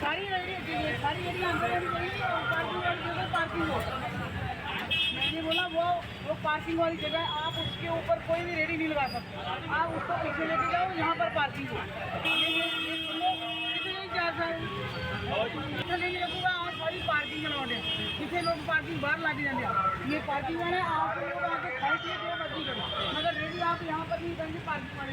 सारी सारी पार्किंग मैंने बोला, वो वो पार्किंग वाली जगह आप उसके ऊपर कोई भी रेडी नहीं लगा सकते। आप उसको पीछे लेके जाओ, यहाँ पर पार्किंग हो सारी पार्किंग अलाउड है कितने लोग पार्किंग बाहर ला के जाते ये पार्किंग वाले आप लोग आके खरीद मगर रेडी आप यहाँ पर नहीं करेंगे पार्किंग वाले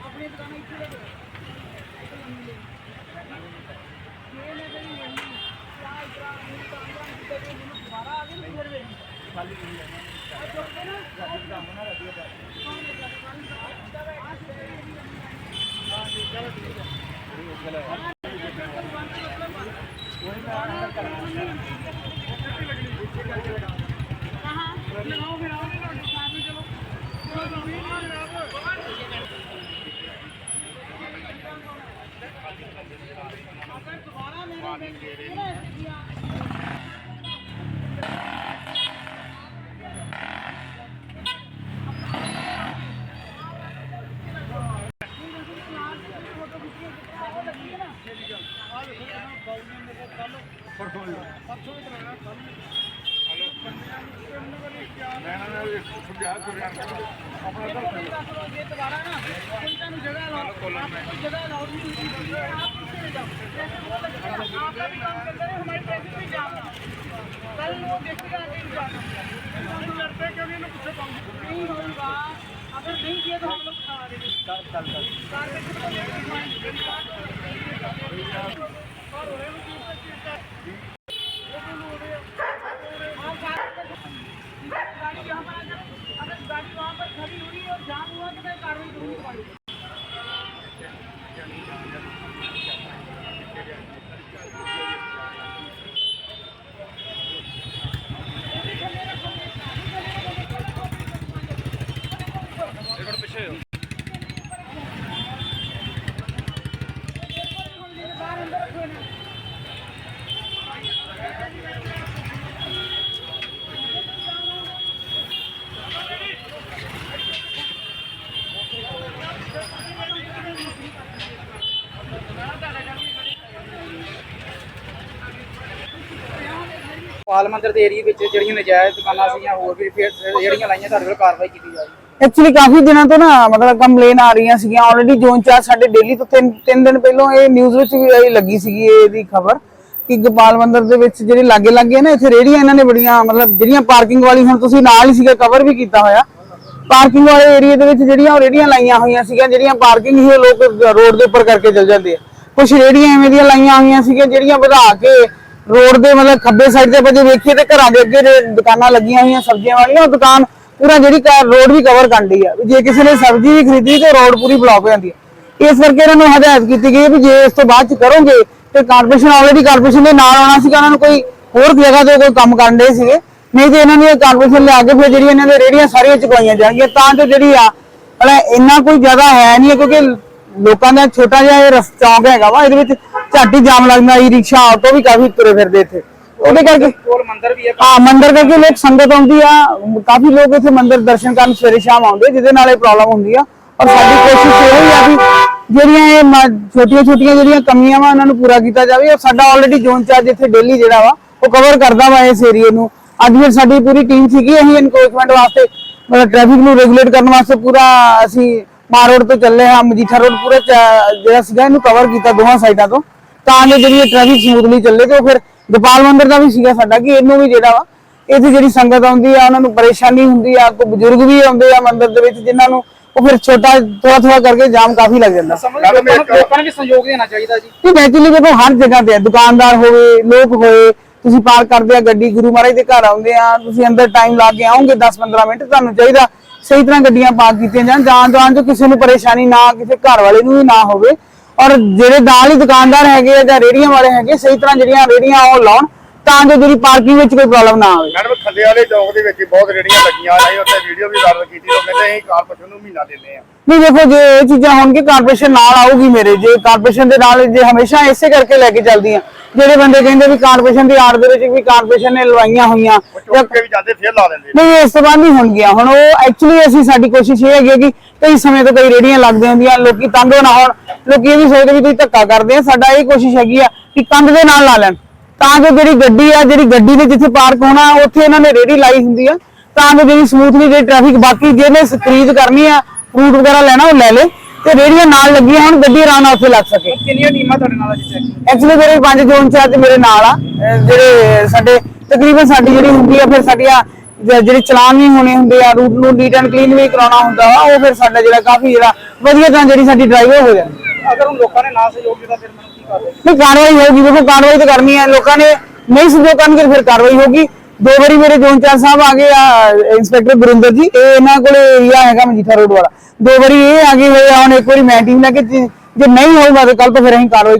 ਆਪਣੀ ਦੁਕਾਨ ਇੱਥੇ ਲੈ ਕੇ ਇਹ ਨਾ ਕਰੀ ਨਹੀਂ ਚਾਹ ਇਤਰਾ ਨਹੀਂ ਤਾਂ ਅੰਦਰ ਕਿਤੇ ਮੈਨੂੰ ਦੁਬਾਰਾ ਆ ਗਈ ਫਿਰ ਵੇਖੀ ਖਾਲੀ ਨਹੀਂ ਹੈ ਆ ਚੁੱਕ ਕੇ ਨਾ ਅੱਜ ਕੰਮ ਨਾ ਰੱਖਿਆ ਤਾਂ ਕੌਣ ਹੈ ਦੁਕਾਨ ਦਾ ਆ ਹਾਂ ਚਲੋ ਠੀਕ ਹੈ कहाँ ਆਪਣਾ ਤਾਂ ਜੇ ਦੁਬਾਰਾ ਨਾ ਕੋਈ ਤੁਹਾਨੂੰ ਜਗ੍ਹਾ ਲਾਓ ਜਗ੍ਹਾ ਲਾਓ अलाउ नहीं होगी आप पीछे ले जाओ जैसे वो लगेगा आपका भी काम करते रहे हमारी ट्रैफिक भी जाम है कल वो देखेगा आगे नहीं जाना हम लड़ते क्यों नहीं पीछे नहीं होगा अगर नहीं किया तो हम लोग खा देंगे कल कल कल ਪਾਲ ਮੰਦਰ ਦੇ ਏਰੀਆ ਵਿੱਚ ਜਿਹੜੀਆਂ ਨਜਾਇਜ਼ ਦੁਕਾਨਾਂ ਸੀਗੀਆਂ ਹੋਰ ਵੀ ਫਿਰ ਜਿਹੜੀਆਂ ਲਾਈਆਂ, ਤੁਹਾਡੇ ਵੱਲ ਕਾਰਵਾਈ ਕੀਤੀ ਜਾਵੇ ਐਕਚੁਅਲੀ ਕਾਫੀ ਦਿਨਾਂ ਤੋਂ ਨਾ ਮਤਲਬ ਕੰਪਲੇਨ ਆ ਰਹੀਆਂ ਸੀਗੀਆਂ। ਆਲਰੇਡੀ ਜ਼ੋਨ ਚਾਰ ਸਾਡੇ ਡੇਲੀ ਤੋਂ ਤਿੰਨ ਤਿੰਨ ਦਿਨ ਪਹਿਲਾਂ ਇਹ ਨਿਊਜ਼ ਵਿੱਚ ਵੀ ਆਈ ਲੱਗੀ ਸੀਗੀ ਇਹਦੀ ਖਬਰ ਕਿ ਗੋਪਾਲ ਮੰਦਰ ਦੇ ਵਿੱਚ ਜਿਹੜੇ ਲਾਗੇ ਲਾਗੇ ਨਾ, ਇੱਥੇ ਰੇੜੀਆਂ ਇਹਨਾਂ ਨੇ ਬੜੀਆਂ ਮਤਲਬ ਜਿਹੜੀਆਂ ਪਾਰਕਿੰਗ ਵਾਲੀ ਹੁਣ ਤੁਸੀਂ ਨਾਲ ਹੀ ਸੀਗਾ ਕਵਰ ਵੀ ਕੀਤਾ ਹੋਇਆ। ਪਾਰਕਿੰਗ ਵਾਲੇ ਏਰੀਆ ਦੇ ਵਿੱਚ ਜਿਹੜੀਆਂ ਉਹ ਰੇੜੀਆਂ ਲਾਈਆਂ ਹੋਈਆਂ ਸੀਗੀਆਂ, ਜਿਹੜੀਆਂ ਪਾਰਕਿੰਗ ਹੀ ਉਹ ਲੋਕ ਰੋਡ ਦੇ ਉੱਪਰ ਕਰਕੇ ਚਲ ਜਾਂਦੇ ਆ। ਕੁਝ ਰੇੜੀਆਂ ਐਵੇਂ ਦੀਆਂ ਲਾਈਆਂ ਹੋਈਆਂ ਸੀਗੀਆਂ, ਜਿਹੜੀਆਂ ਵਧਾ ਕੇ ਰੋਡ ਦੇ ਮਤਲਬ ਖੱਬੇ ਸਾਈਡ ਤੇ ਜੇ ਵੇਖੀਏ ਤੇ ਘਰਾਂ ਦੇ ਅੱਗੇ ਦੁਕਾਨਾਂ ਲੱਗੀਆਂ ਹੋਈਆਂ, ਸਬਜ਼ੀਆਂ ਵਾਲੀਆਂ, ਉਹ ਦੁਕਾਨ ਪੂਰਾ ਜਿਹੜੀ ਰੋਡ ਵੀ ਕਵਰ ਕਰਦੀ ਆ। ਜੇ ਕਿਸੇ ਨੇ ਸਬਜ਼ੀ ਵੀ ਖਰੀਦੀ ਤੇ ਰੋਡ ਪੂਰੀ ਬਲੌਕ ਹੋ ਜਾਂਦੀ ਹੈ ਇਸ ਕਰਕੇ ਇਹਨਾਂ ਨੂੰ ਹਦਾਇਤ ਕੀਤੀ ਗਈ ਵੀ ਜੇ ਇਸ ਤੋਂ ਬਾਅਦ ਚ ਕਰੋਗੇ ਤੇ ਕਾਰਪੋਰੇਸ਼ਨ ਆਲਰੇਡੀ ਕਾਰਪੋਰੇਸ਼ਨ ਦੇ ਨਾਲ ਆਉਣਾ ਸੀਗਾ, ਉਹਨਾਂ ਨੂੰ ਕੋਈ ਹੋਰ ਜਗ੍ਹਾ ਤੋਂ ਕੋਈ ਕੰਮ ਕਰਨ ਦੇ ਸੀਗੇ। ਨਹੀਂ ਤੇ ਇਹਨਾਂ ਨੇ ਕਾਰਪੋਰੇਸ਼ਨ ਲਿਆ ਕੇ ਫਿਰ ਜਿਹੜੀ ਇਹਨਾਂ ਦੇ ਰੇੜੀਆਂ ਸਾਰੀਆਂ ਚੁਕਵਾਈਆਂ ਜਾਣਗੀਆਂ, ਤਾਂ ਜੋ ਜਿਹੜੀ ਆ, ਮਤਲਬ ਇੰਨਾ ਕੋਈ ਜ਼ਿਆਦਾ ਹੈ ਨਹੀਂ ਹੈ ਕਿਉਂਕਿ ਲੋਕਾਂ ਦਾ ਛੋਟਾ ਜਿਹਾ ਇਹ ਰਸ ਚੌਂਕ ਹੈਗਾ ਵਾ, ਇਹਦੇ ਵਿੱਚ ਝੱਟ ਹੀ ਜਾਮ ਲੱਗਦਾ ਈ ਰਿਕਸ਼ਾ ਆਟੋ ਵੀ ਕਾਫੀ ਤੁਰੇ ਫਿਰਦੇ ਇੱਥੇ। ਉਹਦੇ ਕਰਕੇ ਕੋਲ ਮੰਦਰ ਵੀ ਹੈ ਹਾਂ ਮੰਦਿਰ ਕਰਕੇ ਲੋਕ ਸੰਗਤ ਆਉਂਦੀ ਆ। ਕਾਫੀ ਲੋਕ ਇੱਥੇ ਮੰਦਿਰ ਦਰਸ਼ਨ ਕਰਨ ਸਵੇਰੇ ਸ਼ਾਮ ਆਉਂਦੇ ਜਿਹਦੇ ਨਾਲ ਇਹ ਪ੍ਰੋਬਲਮ ਹੁੰਦੀ ਆ। ਔਰ ਸਾਡੀ ਕੋਸ਼ਿਸ਼ ਇਹ ਹੀ ਆ ਵੀ ਜਿਹੜੀਆਂ ਇਹ ਛੋਟੀਆਂ ਛੋਟੀਆਂ ਜਿਹੜੀਆਂ ਕਮੀਆਂ ਵਾ ਉਹਨਾਂ ਨੂੰ ਪੂਰਾ ਕੀਤਾ ਜਾਵੇ। ਔਰ ਸਾਡਾ ਆਲਰੇਡੀ ਜ਼ੋਨ ਚਾਰਜ ਇੱਥੇ ਡੇਲੀ ਜਿਹੜਾ ਵਾ ਉਹ ਕਵਰ ਕਰਦਾ ਵਾ ਇਸ ਏਰੀਏ ਨੂੰ। ਅੱਜ ਫਿਰ ਸਾਡੀ ਪੂਰੀ ਟੀਮ ਸੀਗੀ ਅਸੀਂ ਇਨਕਰੋਚਮੈਂਟ ਵਾਸਤੇ ਮਤਲਬ ਟ੍ਰੈਫਿਕ ਨੂੰ ਰੈਗੂਲੇਟ ਕਰਨ ਵਾਸਤੇ ਪੂਰਾ ਅਸੀਂ ਮਾਰ ਰੋਡ ਤੋਂ ਚੱਲੇ ਹਾਂ ਮਜੀਠਾ ਰੋਡ ਪੂਰਾ ਜਿਹੜਾ ਸੀਗਾ ਇਹਨੂੰ ਕਵਰ ਕੀਤਾ ਦੋਹਾਂ ਸਾਈਡਾਂ ਤੋਂ। ਤਾਂ ਜੋ ਜਿਹੜੀ ਟ੍ਰੈਫਿਕ ਸਮੂਥਲੀ ਚੱਲੇ ਤੇ ਉਹ ਫਿਰ ਗੋਪਾਲ ਮੰਦਿਰ ਦਾ ਵੀ ਸੀਗਾ ਸਾਡਾ ਕਿ ਇਹਨੂੰ ਵੀ ਜਿਹੜਾ ਵਾ ਇੱਥੇ ਜਿਹੜੀ ਸੰਗਤ ਆਉਂਦੀ ਆ ਉਹਨਾਂ ਨੂੰ ਪਰੇਸ਼ਾਨੀ ਹੁੰਦੀ ਆ ਕੋਈ ਬਜ਼ੁਰਗ ਵੀ ਆਉਂਦੇ ਆ ਮੰਦਿਰ ਦੇ ਵਿੱਚ ਜਿਨ੍ਹਾਂ ਨੂੰ ਉਹ ਫਿਰ ਛੋਟਾ ਥੋੜਾ ਥੋੜਾ ਕਰਕੇ ਜਾਮ ਕਾਫੀ ਲੱਗ ਜਾਂਦਾ। ਲੋਕਾਂ ਨੂੰ ਵੀ ਸਹਿਯੋਗ ਦੇਣਾ ਚਾਹੀਦਾ ਜੀ। ਕਿ ਨੈਚੁਰਲੀ ਦੇਖੋ ਹਰ ਜਗ੍ਹਾ ਤੇ ਦੁਕਾਨਦਾਰ ਹੋਵੇ ਲੋਕ ਹੋਏ ਤੁਸੀਂ ਪਾਰਕ ਕਰਦੇ ਆ ਗੱਡੀ ਗੁਰੂ ਮਹਾਰਾਜ ਦੇ ਘਰ ਆਉਂਦੇ ਆ ਤੁਸੀਂ ਅੰਦਰ ਟਾਈਮ ਲਾ ਕੇ ਆਓਗੇ 10-15 ਮਿੰਟ ਤੁਹਾਨੂੰ ਚਾਹੀਦਾ ਸਹੀ ਤਰ੍ਹਾਂ ਗੱਡੀਆਂ ਪਾਰਕ ਕੀਤੀਆਂ ਜਾਣ ਜਾਣ ਜਾਣ ਤੋਂ ਕਿਸੇ ਨੂੰ ਪਰੇਸ਼ਾਨੀ ਨਾ ਕਿਸੇ ਘਰ ਵਾਲੇ ਨੂੰ ਵੀ ਨਾ ਹੋਵੇ। ਔਰ ਜਿਹੜੇ ਨਾਲ ਹੀ ਦੁਕਾਨਦਾਰ ਹੈਗੇ ਆ ਜਾਂ ਰੇੜੀਆਂ ਵਾਲੇ ਹੈਗੇ ਸਹੀ ਤਰ੍ਹਾਂ ਜਿਹੜੀਆਂ ਰੇੜੀਆਂ ਉਹ ਲਾਉਣ ਤਾਂ ਜੋ ਜਿਹੜੀ ਪਾਰਕਿੰਗ ਵਿੱਚ ਕੋਈ ਪ੍ਰੋਬਲਮ ਨਾ ਆਵੇ ਮੈਡਮ ਖੱਲੇ ਵਾਲੇ ਚੌਕ ਦੇ ਵਿੱਚ ਬਹੁਤ ਰੇੜੀਆਂ ਲੱਗੀਆਂ ਨੇ ਉੱਥੇ ਵੀਡੀਓ ਵੀ ਵਾਇਰਲ ਕੀਤੀ ਉਹ ਕਹਿੰਦੇ ਅਸੀਂ ਕਾਰਪੋਰੇਸ਼ਨ ਨੂੰ ਮਹੀਨਾ ਦਿੰਦੇ ਆ ਨਹੀਂ ਦੇਖੋ ਜੇ ਇਹ ਚੀਜ਼ਾਂ ਹੋਣਗੇ ਕਾਰਪੋਰੇਸ਼ਨ ਨਾਲ ਆਊਗੀ ਮੇਰੇ ਜੇ ਕਾਰਪੋਰੇਸ਼ਨ ਦੇ ਨਾਲ ਜੇ ਹਮੇਸ਼ਾ ਇਸੇ ਕਰਕੇ ਲੈ ਕੇ ਚੱਲਦੀਆਂ। ਜਿਹੜੇ ਬੰਦੇ ਕਹਿੰਦੇ ਵੀ ਕਾਰਪੋਰੇਸ਼ਨ ਦੀ ਆੜ ਦੇ ਵਿੱਚ ਵੀ ਕਾਰਪੋਰੇਸ਼ਨ ਨੇ ਲਵਾਈਆਂ ਹੋਈਆਂ ਉਹ ਚੁੱਕ ਕੇ ਵੀ ਜਾਂਦੇ ਫਿਰ ਲਾ ਦਿੰਦੇ ਨਹੀਂ ਇਸ ਤੋਂ ਬਾਅਦ ਨਹੀਂ ਹੋਣਗੀਆਂ। ਹੁਣ ਉਹ ਐਕਚੁਅਲੀ ਅਸੀਂ ਸਾਡੀ ਕੋਸ਼ਿਸ਼ ਇਹ ਹੈਗੀ ਕਿ ਕਈ ਸਮੇਂ ਤੋਂ ਕਈ ਰੇੜੀਆਂ ਲੱਗਦੀਆਂ ਹੁੰਦੀਆਂ ਲੋਕੀ ਤੰਗ ਨਾ ਹੋਣ। ਲੋਕੀ ਇਹ ਵੀ ਸੋਚਦੇ ਵੀ ਤੁਸੀਂ ਧੱਕਾ ਕਰਦੇ ਆ ਸਾਡਾ ਇਹ ਕੋਸ਼ਿਸ਼ ਹੈਗੀ ਆ ਕਿ ਕੰਧ ਦੇ ਨਾਲ ਲਾ ਲੈਣ। ਤਾਂ ਕਿ ਜਿਹੜੀ ਗੱਡੀ ਆ ਜਿਹੜੀ ਗੱਡੀ ਨੇ ਜਿੱਥੇ ਪਾਰਕ ਹੋਣਾ ਉੱਥੇ ਇਹਨਾਂ ਨੇ ਰੇੜੀ ਲਾਈ ਹੁੰਦੀ ਆ। ਤਾਂ ਕਿ ਜਿਹੜੀ ਸਮੂਥਲੀ ਜਿਹੜੀ ਟ੍ਰੈਫਿਕ ਬਾਕੀ ਜਿਹਨੇ ਖਰੀਦ ਕਰਨੀ ਆ ਫਰੂਟ ਵਗੈਰਾ ਲੈਣਾ ਉਹ ਲੈ ਲੇ। ਤੇ ਰੇੜੀਆਂ ਨਾਲ ਲੱਗੀਆਂ ਹੁਣ ਗੱਡੀ ਆਰਾਮ ਨਾਲ ਉੱਥੇ ਲੱਗ ਸਕੇ। ਕਿੰਨੀਆਂ ਟੀਮਾਂ ਤੁਹਾਡੇ ਨਾਲ ਅੱਜ ਚੈੱਕ ਐਕਚੁਅਲੀ ਮੇਰੇ ਪੰਜ ਜ਼ੋਨ ਚਾਰਜ ਮੇਰੇ ਨਾਲ ਆ। ਜਿਹੜੇ ਸਾਡੇ ਤਕਰੀਬਨ ਸਾਡੀ ਜਿਹੜੀ ਹੁੰਦੀ ਆ ਫਿਰ ਸਾਡੀਆਂ ਜ- ਜਿਹੜੇ ਚਲਾਨ ਵੀ ਹੋਣੇ ਹੁੰਦੇ ਆ ਰੂਟ ਨੂੰ ਨੀਟ ਐਂਡ ਕਲੀਨ ਵੀ ਕਰਾਉਣਾ ਹੁੰਦਾ ਵਾ ਉਹ ਫਿਰ ਸਾਡਾ ਜਿਹੜਾ ਕਾਫੀ ਜਿਹੜਾ ਵਧੀਆ ਤਾਂ ਜਿਹੜੀ ਸਾਡੀ ਡਰਾਈਵ ਹੋ ਜਾਂਦੀ। ਅਗਰ ਹੁਣ ਲੋਕਾਂ ਨੇ ਨਾ ਸਹਿਯੋਗ ਦਿੱਤਾ, ਫਿਰ ਮੈਨੂੰ ਕੀ ਕਰਦੇ ਨਹੀਂ, ਕਾਰਵਾਈ ਹੋਊਗੀ। ਦੇਖੋ, ਕਾਰਵਾਈ ਤਾਂ ਕਰਨੀ ਹੈ। ਲੋਕਾਂ ਨੇ ਨਹੀਂ ਸਹਿਯੋਗ ਕਰਨਗੇ ਫਿਰ ਕਾਰਵਾਈ ਹੋਊਗੀ। ਦੋ ਵਾਰੀ ਮੇਰੇ ਜ਼ੋਨ ਚਾਰ ਸਾਹਿਬ ਆ ਗਏ ਆ, ਇੰਸਪੈਕਟਰ ਗੁਰਿੰਦਰ ਜੀ। ਇਹ ਇਹਨਾਂ ਕੋਲੇ ਏਰੀਆ ਹੈਗਾ ਮਜੀਠਾ ਰੋਡ ਵਾਲਾ। ਦੋ ਵਾਰੀ ਇਹ ਆ ਗਏ ਹੋਏ ਆ, ਹੁਣ ਇੱਕ ਵਾਰੀ ਮੈਂ ਟੀਮ ਲੈ ਕੇ, ਜੇ ਜੇ ਨਹੀਂ ਹੋਊਗਾ ਤਾਂ ਕੱਲ ਤੋਂ ਫਿਰ ਅਸੀਂ ਕਾਰਵਾਈ